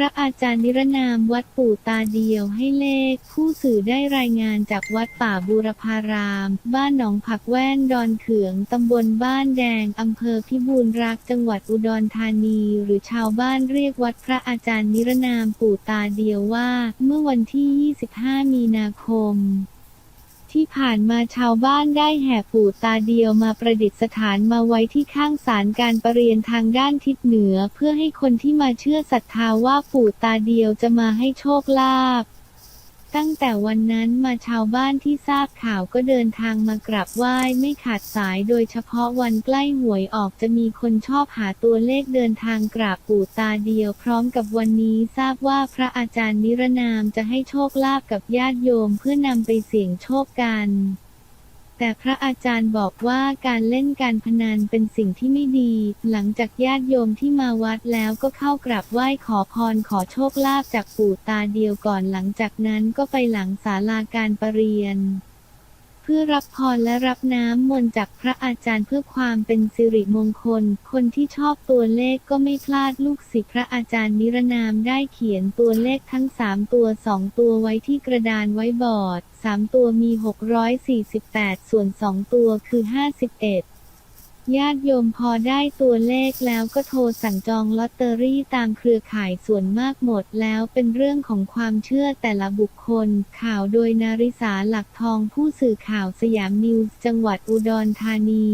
ระอาจารย์นิรนามวัดปู่ตาเดียวให้เลข ผู้สื่อได้รายงานจากวัดป่าบูรพาราม บ้านหนองผักแว่นดอนเขืองตำบลบ้านแดงอำเภอพิบูลรักจังหวัดอุดรธานี หรือชาวบ้านเรียกวัดพระอาจารย์นิรนามปู่ตาเดียวว่า เมื่อวันที่ 25 มีนาคม ที่ผ่านมาชาวบ้านได้แห่ปู่ตาเดียวมาประดิษฐานมาไว้ที่ข้างศาลการประเรียนทางด้านทิศเหนือ เพื่อให้คนที่มาเชื่อศรัทธาว่าปู่ตาเดียวจะมาให้โชคลาภ ตั้งแต่วันนั้นมาชาวบ้านที่ทราบข่าวก็เดินทางมากราบไหว้ไม่ขาดสายโดยเฉพาะวันใกล้หวยออกจะมีคนชอบหาตัวเลขเดินทางกราบปู่ตาเดียว พร้อมกับวันนี้ทราบว่าพระอาจารย์นิรนามจะให้โชคลาภกับญาติโยมเพื่อนำไปเสี่ยงโชคกัน แต่พระอาจารย์บอกว่าการเล่นการพนันเป็นสิ่งที่ไม่ดี หลังจากญาติโยมที่มาวัดแล้วก็เข้ากราบไหว้ขอพรขอโชคลาภจากปู่ตาเดียวก่อนหลังจากนั้นก็ไปหลังศาลาการประเรียน พื่อรับพรและรับน้ำมนต์จากพระอาจารย์เพื่อความเป็นสิริมงคล คนที่ชอบตัวเลขก็ไม่พลาดลูกศิษย์พระอาจารย์นิรนามได้เขียนตัวเลขทั้ง 3 ตัว 2 ตัวไว้ที่กระดานไว้บอร์ด 3 ตัวมี 648 ส่วน 2 ตัวคือ 51 ญาติโยมพอได้ตัวเลขแล้วก็โทรสั่งจองลอตเตอรี่ตามเครือข่ายส่วนมากหมดแล้วเป็นเรื่องของความเชื่อแต่ละบุคคล ข่าวโดยนาริสาหลักทองผู้สื่อข่าวสยามนิวส์จังหวัดอุดรธานี